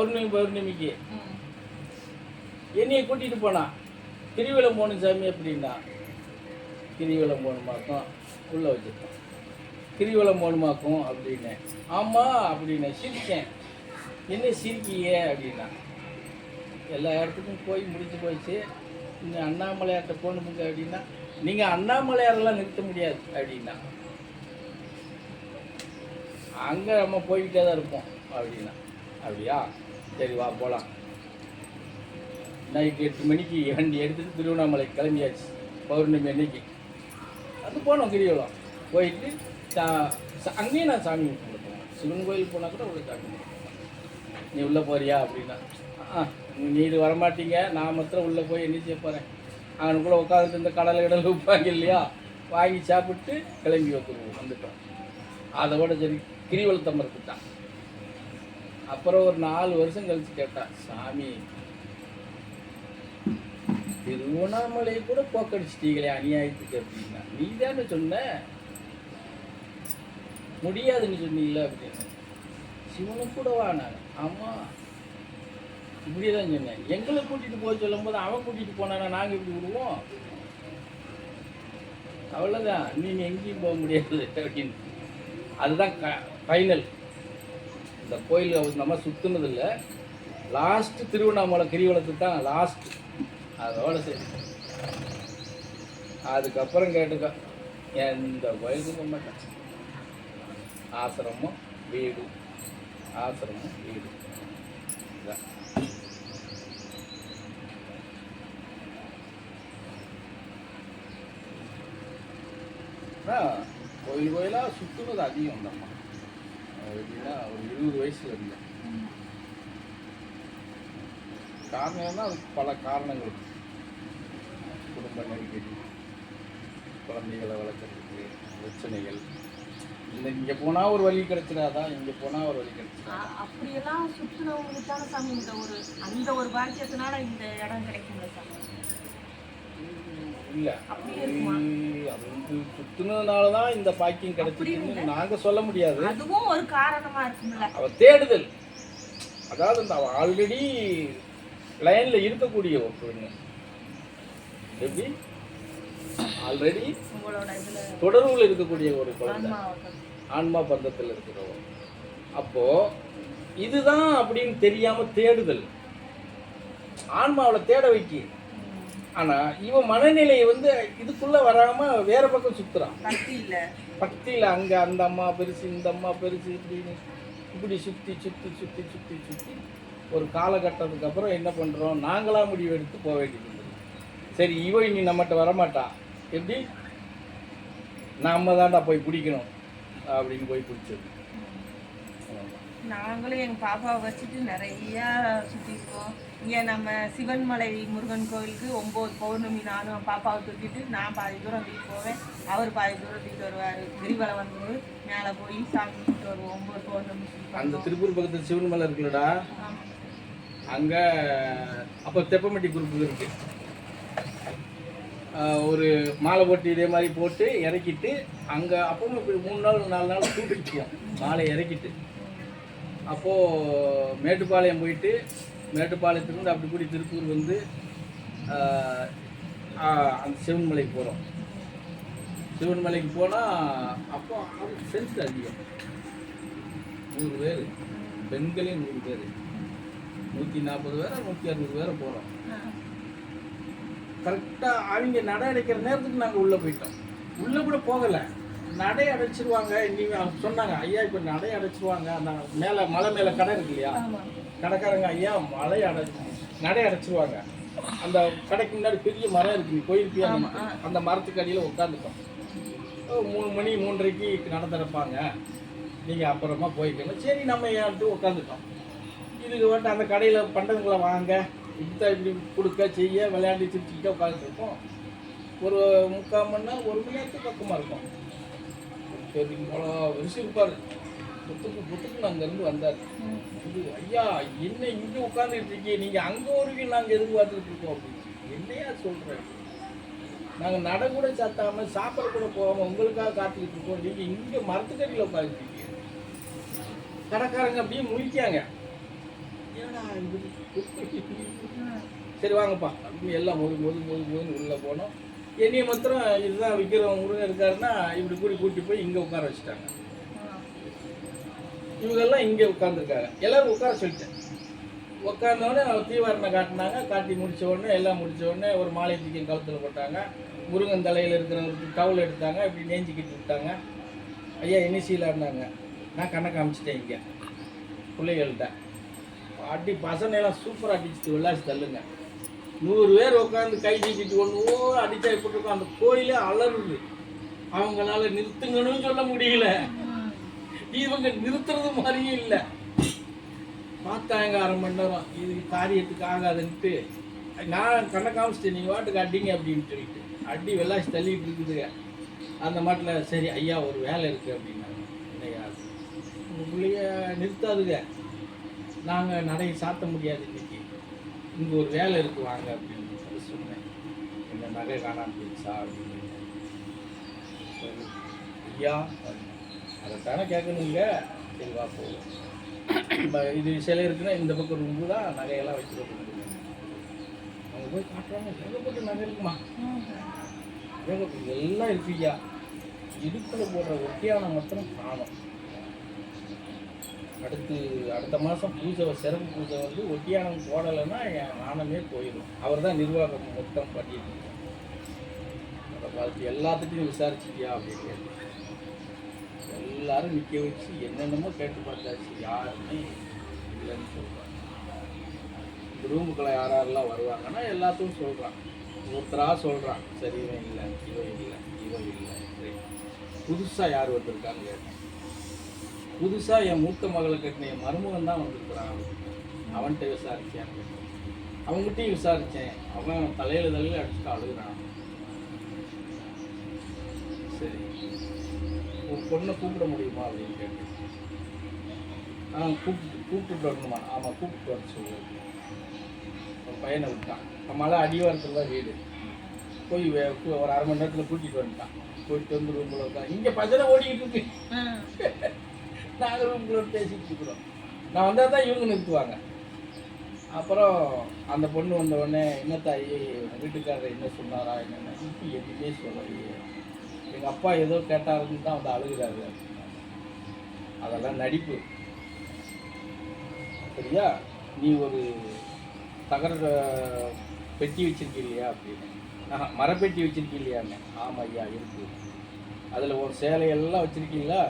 பௌர்ணமி பௌர்ணமிக்கு. என்னையை கூட்டிகிட்டு கூட்டிட்டு போனான் திருவிழம் போகணும் சாமி அப்படின்னா திருவிழம் போகணுமாக்கும் உள்ள வச்சுருக்கோம். திருவிழம் போகணுமாக்கும் அப்படின்னேன் ஆமாம் அப்படின்னேன் சிரிச்சேன். என்ன சிரிக்கியே அப்படின்னா எல்லா இடத்துக்கும் போய் முடிஞ்சு போயிடுச்சு இன்னும் அண்ணாமலையார்கிட்ட போகணுமுங்க அப்படின்னா நீங்கள் அண்ணாமலையாரெல்லாம் நிறுத்த முடியாது அப்படின்னா. அங்கே நம்ம போய்கிட்டே தான் இருப்போம் அப்படின்னா. அப்படியா? சரி வா போகலாம் நைட்டு எட்டு மணிக்கு வண்டி எடுத்துகிட்டு திருவண்ணாமலை கிளம்பியாச்சு. பௌர்ணமி அன்னைக்கு. அது போனோம் கிரிவலம். போயிட்டு சா சா- அங்கேயும் நான் சாமி கும்பிட்டு போனேன். சிவன் கோயில் போனால் கூட உள்ள சாமி நீ உள்ளே போறியா அப்படின்னா ஆ நீ இது வரமாட்டீங்க. நான் மாத்திரம் உள்ளே போய் என்ன செய்ய போகிறேன் அவனுக்குள்ளே உட்காந்துட்டு இந்த கடலை கடல் வைப்பாங்க இல்லையா? வாங்கி சாப்பிட்டு கிளம்பி வந்துடுவோம் வந்துட்டோம். அதோட சரி கிரிவலத்தை மறுத்துட்டான் அப்புறம் ஒரு நாலு வருஷம் கழிச்சு கேட்டான் சாமி திருவண்ணாமலையை கூட போக்கடிச்சிட்டீங்களே அநியாயத்துக்கு அப்படின்னா. நீ தானே சொன்ன. முடியாதுன்னு சொன்னீங்களே அப்படின்னு. சிவனும் கூட வா நான். ஆமாம் இப்படி தான் சொன்னேன். எங்களை கூட்டிகிட்டு போக சொல்லும்போது அவன் கூட்டிகிட்டு போனானா நாங்கள் இப்படி விடுவோம்? அவ்வளோதான் நீங்க எங்கேயும் போக முடியாது அப்படின்னு. அதுதான் க ஃபைனல் இந்த கோயில் நம்ம சுற்றுனது இல்லை திருவண்ணாமலை கிரிவலத்துக்கு தான் லாஸ்ட்டு அதோட சரி அதுக்கப்புறம் கேட்டுக்க. எந்த கோயிலுக்கும் போக மாட்டேன். ஆசிரமம் வீடு. ஆசிரமம் வீடு. இதான். கோயில் கோயிலாக சுற்றுனது அதிகம் தான் எப்படின்னா ஒரு இருபது வயசில் இருந்தேன். காரணம் அதுக்கு பல காரணங்கள். இருக்கு. குடும்ப நெருக்கடி குழந்தைகளை வளர்க்குறதுக்கு பிரச்சனைகள். இல்லை இங்கே போனால் ஒரு வழி கிடைச்சிடாதா இங்கே போனால் ஒரு வழி கிடைச்சிடாதா அப்படியெல்லாம் சுற்றுனவங்களுக்கு தானே சாமி இந்த ஒரு அந்த ஒரு பாக்கியத்தினால இந்த இடம் கிடைக்கும்ல சாமி. இல்லை. வந்து சுற்றுனதுனால தான் இந்த பாக்கியம் கிடைச்சிதுன்னு நாங்கள் சொல்ல முடியாது. அதுவும் ஒரு காரணமா இருக்கும்ல. அவ தேடுதல். அதாவது இந்த அவ ஆல்ரெடி லைன்ல இருக்கக்கூடிய ஒரு பொண்ணு. எப்படி? ஆல்ரெடி தொடர்புல இருக்கக்கூடிய ஒரு குழந்தை. ஆன்மா பந்தத்தில். இருக்கிறவங்க அப்போ இதுதான் அப்படின்னு தெரியாம தேடுதல். ஆன்மாவுல தேட வைக்கி. ஆனா இவன் மனநிலை வந்து இதுக்குள்ள வராம வேற பக்கம் இல்ல. பக்தியில் அங்கே அந்த அம்மா பெருசு இந்த அம்மா பெருசு இப்படின்னு இப்படி சுற்றி சுற்றி சுற்றி சுற்றி சுற்றி ஒரு காலகட்டத்துக்கு அப்புறம் என்ன பண்ணுறோம் நாங்களா முடிவு எடுத்து போக வேண்டியது. சரி இவ இனி நம்மகிட்ட வரமாட்டா. எப்படி? நாம தான்டா போய் பிடிக்கணும் அப்படின்னு போய் பிடிச்சது நாங்களும் எங்க பாப்பாவை வச்சுட்டு நிறைய சுத்திருக்கோம் இங்க நம்ம சிவன்மலை முருகன் கோயிலுக்கு ஒன்பது பௌர்ணமி நானும் பாப்பாவை தூக்கிட்டு நான் பாதி தூரம் வீட்டுக்கு போவேன். அவர் பாதி தூரம் வீட்டு வருவார். கிரிவலம் வந்து மேலே போய் சாமி கும்பிட்டு வருவோம். ஒன்பது பௌர்ணமி அந்த. திருப்பூர் பக்கத்தில் சிவன் மலை இருக்குல்லடா. அங்கே அப்போ தெப்பமெட்டி குரூப் இருக்கு. ஒரு மாலை போட்டு இதே மாதிரி போட்டு இறக்கிட்டு அங்கே அப்பவும் இப்படி மூணு நாள் நாலு நாள் கூட்டிக்குவோம் மாலை இறக்கிட்டு. அப்போது மேட்டுப்பாளையம் போயிட்டு மேட்டுப்பாளையத்துலேருந்து அப்படி கூடி திருப்பூர் வந்து அந்த சிவன்மலைக்கு போகிறோம் சிவன்மலைக்கு போனால் அப்போ சென்ஸ் அதிகம். நூறு பேர். பெண்களே நூறு பேர். நூற்றி நாற்பது பேரை நூற்றி அறுபது பேரை போகிறோம். கரெக்டாக அவங்க நடை அடைக்கிற நேரத்துக்கு நாங்கள் உள்ளே போயிட்டோம். உள்ளே கூட போகலை. நடை அடைச்சிருவாங்க நீங்கள் சொன்னாங்க ஐயா இப்போ நடை அடைச்சிருவாங்க. மேலே மலை மேலே கடை இருக்கு இல்லையா? கடைக்காரங்க ஐயா மலை அடை நடை அடைச்சிருவாங்க. அந்த கடைக்கு முன்னாடி பெரிய மரம் இருக்கு நீ போயிருப்பியா. அந்த மரத்துக்கு அடியில் உட்காந்துட்டோம் மூணு மணி மூன்றரைக்கு நடை திறப்பாங்க. நீங்கள் அப்புறமா போய்க்கணும் சரி நம்ம ஏன்ட்டு உட்காந்துட்டோம். இதுக்கு வந்துட்டு அந்த கடையில் பண்டங்களை வாங்க இப்படி இப்படி கொடுக்க செய்ய விளையாண்டு சிரிச்சுக்கிட்டே உட்காந்துருக்கோம் ஒரு முக்கால் மணி நேரம் ஒரு மணி நேரத்துக்கு பக்கமாக இருக்கும். சரி இவ்வளோ விரிச்சு இருப்பார் புத்துக்கு புத்துக்கு அங்கேருந்து வந்தார். இது ஐயா என்ன இங்கே உட்காந்துட்டு இருக்கீங்க? நீங்கள் அங்கே வருவீங்க நாங்கள் எதிர்பார்த்துட்டு இருக்கோம் அப்படின்னு. என்னையா சொல்கிறேன் நாங்கள் நட கூட சாத்தாமல் சாப்பிட கூட போகாமல் உங்களுக்காக காத்துக்கிட்டு இருக்கோம். நீங்கள் இங்கே மரத்துக்கடியில் உட்காந்துருக்கீங்க கடைக்காரங்க அப்படியே முழிக்காங்க என்னடா சரி வாங்கப்பா. அப்படின்னு எல்லாம் மோது மோது மோது மோதுன்னு உள்ளே போனோம். என்னையை மாத்திரம் இதுதான் விற்கிறவங்க முருகன் இருக்காருன்னா இப்படி கூடி கூட்டி போய் இங்கே உட்கார வச்சுட்டாங்க. இவங்கெல்லாம் இங்கே உட்காந்துருக்காங்க எல்லோரும் உட்கார சொல்லிட்டேன். உட்காந்தோடனே தீவாரணை காட்டினாங்க. காட்டி முடித்த உடனே எல்லாம் முடித்த உடனே ஒரு மாலை தூக்கி கழுத்தில் போட்டாங்க. முருகன் தலையில் இருக்கிறவருக்கு டவுல் எடுத்தாங்க. இப்படி நெஞ்சிக்கிட்டு விட்டாங்க. ஐயா என்ன இருந்தாங்க நான் கண்ணை காமிச்சிட்டேன் இங்கே. பிள்ளைகள்கிட்ட அடி பசங்க எல்லாம் சூப்பராக அடிச்சுட்டு விளாசி தள்ளுங்க. நூறு பேர் உட்காந்து கை தூக்கிட்டு ஒன்று ஓ அடிச்சா இருக்கும் அந்த கோயிலே அலறுது. அவங்களால நிறுத்துங்கன்னு சொல்ல முடியல. இவங்க நிறுத்துறது மாதிரியே இல்லை. பார்த்தாங்க அரை இது காரியத்துக்கு ஆகாதுன்ட்டு நான் கண்ணை காமிச்சிட்டேன் நீங்கள் வாட்டுக்கு அடிங்க அப்படின்னு சொல்லிட்டு அடி வெள்ளாசி தள்ளிட்டு இருக்குதுங்க அந்த மாட்டில் சரி ஐயா ஒரு வேலை இருக்குது அப்படின்னாங்க. என்னையா? உங்கள் பிள்ளைய நிறுத்தாதுங்க. நாங்கள் நடையை சாத்த முடியாது இன்னைக்கு. இங்கே ஒரு வேலை இருக்கு வாங்க அப்படின்னு சொல்லி சொன்னேன். இந்த நகை காணாமல் போயிடுச்சா? அப்படின்னு ஐயா அதைத்தானே கேட்கணுங்க? சரி வா போகும் இது சிலை இருக்குன்னா இந்த பக்கம் ரொம்ப தான் நகையெல்லாம் வச்சுருக்கோம் அவங்க போய் காட்டுறாங்க ஏகப்பட்ட நகை இருக்குமா? ஏகப்பட்ட எல்லாம் இருக்குயா இடுப்பில் போடுற ஒட்டியான மட்டும் காணும். அடுத்து அடுத்த மாதம் பூஜை சிறப்பு பூஜை வந்து ஒட்டியானம் போடலைன்னா என் நாணமே போயிடும். அவர் தான் நிர்வாகம் மொத்தம் பண்ணிட்டு அதை பார்த்து எல்லாத்துட்டையும் விசாரிச்சிட்டியா அப்படின்னு கேட்டு எல்லாரும் நிற்க வச்சு என்னென்னமோ கேட்டு பார்த்தாச்சு யாருமே இல்லைன்னு சொல்கிறாங்க இந்த ரூமுக்குள்ள யார் யாரெல்லாம் வருவாங்கன்னா எல்லாத்துக்கும் சொல்கிறான் ஒருத்தராக சொல்கிறான் சரி இவன் இல்லை இவன் இல்லை இவன் இல்லை. புதுசாக யார் வந்திருக்காங்க கேட்டேன். புதுசாக என் மூத்த மகளை கட்டின என் மருமகன் தான் வந்திருக்கிறான் அவன்கிட்ட விசாரித்தேன் அவங்ககிட்டையும் விசாரித்தேன் அவன் தலையில் தலையில் அடிச்சுட்டு அழுகுறான் சரி உன் பொண்ணை கூப்பிட முடியுமா அப்படின்னு கேட்டேன். ஆ கூப்பிட்டு கூப்பிட்டுட்டு வரணுமா? ஆமாம் கூப்பிட்டு வர சொல்லு. ஒரு பையனை விட்டான். மழை அடிவாரத்தில் தான் வீடு. போய் ஒரு அரை மணி நேரத்தில் கூட்டிகிட்டு வந்துட்டான். கூட்டிட்டு வந்து ரூமில் உட்காந்து இங்கே பஜனை ஓடிக்கிட்டு இருக்கு. நாங்கள் ரூம்குள்ள பேசிட்டு இருக்கிறோம். நான் வந்தால் தான் இவங்க நிறுத்துவாங்க. அப்புறம் அந்த பொண்ணு வந்த உடனே என்ன தாயி வீட்டுக்காரர் என்ன சொன்னாரா என்னென்ன? இப்போ எதுவுமே சொல்லலையே. எங்கள் அப்பா ஏதோ கேட்டாருன்னு தான் வந்து அழுகுறாரு. அதெல்லாம் நடிப்பு. சரியா? நீ ஒரு தகர பெட்டி வச்சிருக்கீங்களா இல்லையா அப்படின்னு. ஆஹா, மரப்பெட்டி வச்சிருக்கீங்களான்னு ஆமாம் ஐயா இருக்கு. அதில் ஒரு சேலையெல்லாம் வச்சுருக்கீங்களா?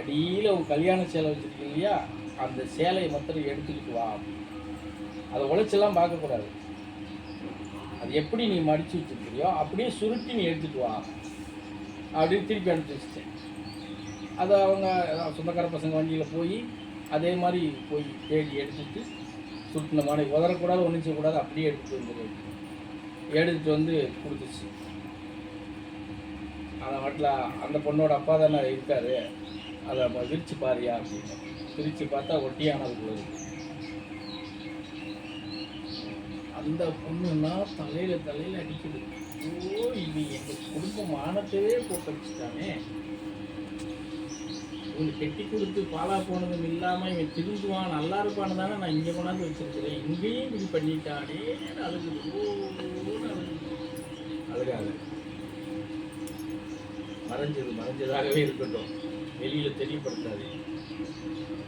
அடியில் ஒரு கல்யாண சேலை வச்சிருக்கீங்க இல்லையா அந்த சேலையை மாத்திரம் எடுத்துக்கிட்டு வா அதை உழைச்செல்லாம் பார்க்கக்கூடாது. அது எப்படி நீ மடித்து வச்சிருக்கிறியோ அப்படியே சுருட்டி நீ எடுத்துகிட்டு வா. அப்படின்னு திருப்பி அனுப்பிச்சு வச்சிட்டேன் அதை அவங்க சொந்தக்கார பசங்க வண்டியில் போய் அதே மாதிரி போய் தேடி எடுத்துட்டு சுட்டின மாதிரி உதறக்கூடாது ஒன்றும் செய்யக்கூடாது அப்படியே எடுத்துகிட்டு வந்து எடுத்துகிட்டு வந்து கொடுத்துச்சு. அந்த வாட்டில் அந்த பொண்ணோட அப்பா தானே இருக்கார். அதை நம்ம விரித்து பாரியா அப்படின்னு. விரிச்சு பார்த்தா ஒட்டியானதுக்குள்ள இருக்கு. அந்த பொண்ணுன்னா தலையில் தலையில் அடிக்குது. ஐயோ இது எங்க குடும்பம் மானத்தையே போட்டு வச்சுட்டானே இவனுக்கு கெட்டி கொடுத்து பாலா போனதும் இல்லாம இவன் திருந்துவான் நல்லா இருப்பான்னு தானே நான் இங்க கொண்டாந்து வச்சிருக்கிறேன். இங்கேயும் இப்படி பண்ணிட்டானே அழுகுது ஓன்னு அழுகாது மறைஞ்சது மறைஞ்சதாகவே இருக்கட்டும். வெளியில தெரியப்படுத்தாது.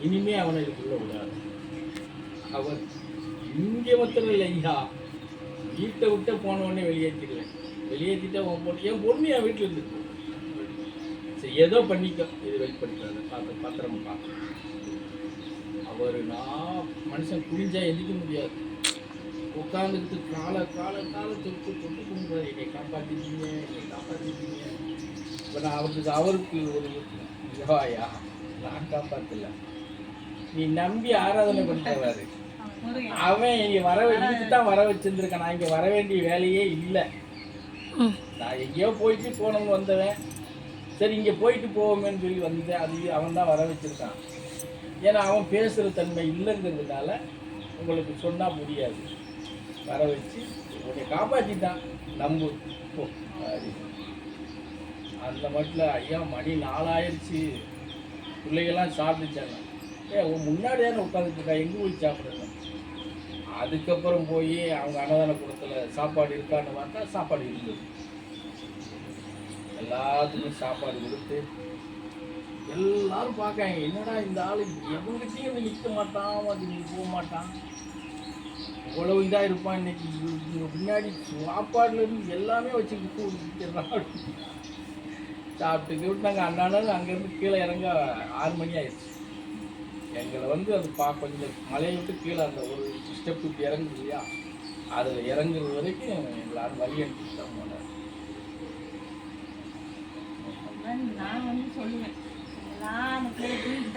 இனிமே அவனை இதுக்குள்ள விடாது. அவன் இங்கே மாத்திரம் இல்லை ஐயா வீட்டை விட்டு போன உடனே வெளியேற்றிடுவேன் வெளியேற்றிட்டா உன் பொண்ணு என் பொண்ணு என் வீட்டில் இருந்து சரி ஏதோ பண்ணிக்கோ. இது வெளிப்படுத்தாது பார்த்து பத்திரமா பார்த்து அவர் நான் மனுஷன் குடிஞ்சா எந்திக்க முடியாது. உட்காந்துக்கிட்டு காலை காலை காலை தொட்டு தொட்டு கும்பிடுறாரு என்னை காப்பாற்றிட்டீங்க என்னை காப்பாற்றிட்டீங்க இப்போ நான் அவருக்கு அவருக்கு ஒரு யோகாயா நான் காப்பாற்றல நீ நம்பி ஆராதனை பண்ணுறவாரு முருகன். அவன் இங்க வர இதுக்கு தான் வர வச்சிருந்திருக்கான். நான் இங்க வர வேண்டிய வேலையே இல்லை. நான் எங்கேயோ போயிட்டு போனவங்க வந்தவன். சரி இங்கே போயிட்டு போவோமேன்னு சொல்லி வந்தேன் அது அவன் தான் வர வச்சிருக்கான். ஏன்னா அவன் பேசுகிற தன்மை இல்லைங்கிறதுனால உங்களுக்கு சொன்னால் புரியாது வர வச்சு உன்னை காப்பாற்றிட்டான் நம்பு. போ. அந்த மட்டில் ஐயா மணி நாலாயிருச்சு பிள்ளைகள்லாம் சாப்பிட்டுச்சாங்க. ஏ உன் முன்னாடி உட்காந்துட்டு இருக்கா? எங்கே போய் சாப்பிட்றேன் அதுக்கப்புறம் போய் அவங்க அன்னதான கூடத்தில் சாப்பாடு இருக்கான்னு பார்த்தா சாப்பாடு இருந்தது. எல்லாத்துக்கும் சாப்பாடு கொடுத்து எல்லாரும் பார்க்காங்க என்னடா இந்த ஆள்? எவங்கிட்டையும் இவன் நிற்க மாட்டான் அது நீ போக மாட்டான். இவ்வளவு இதாக இருப்பான் இன்னைக்கு. பின்னாடி சாப்பாடுலேருந்து எல்லாமே வச்சுக்கிட்டு விட்டுறான் சாப்பிட்டு விட்டு நாங்கள் அண்ணாலும் அங்கேருந்து கீழே இறங்க ஆறு மணி ஆயிடுச்சு. எங்களை வந்து அது பா கொஞ்சம் மலையை விட்டு கீழே அந்த ஒரு ஸ்டெப் இப்படி இறங்குது இல்லையா அது இறங்குற வரைக்கும் எல்லாரும் வழி அனுப்பிட்டு தான் போனார் நான் வந்து சொல்லுவேன். எல்லாம் அந்த பிள்ளைய தூக்கிட்டு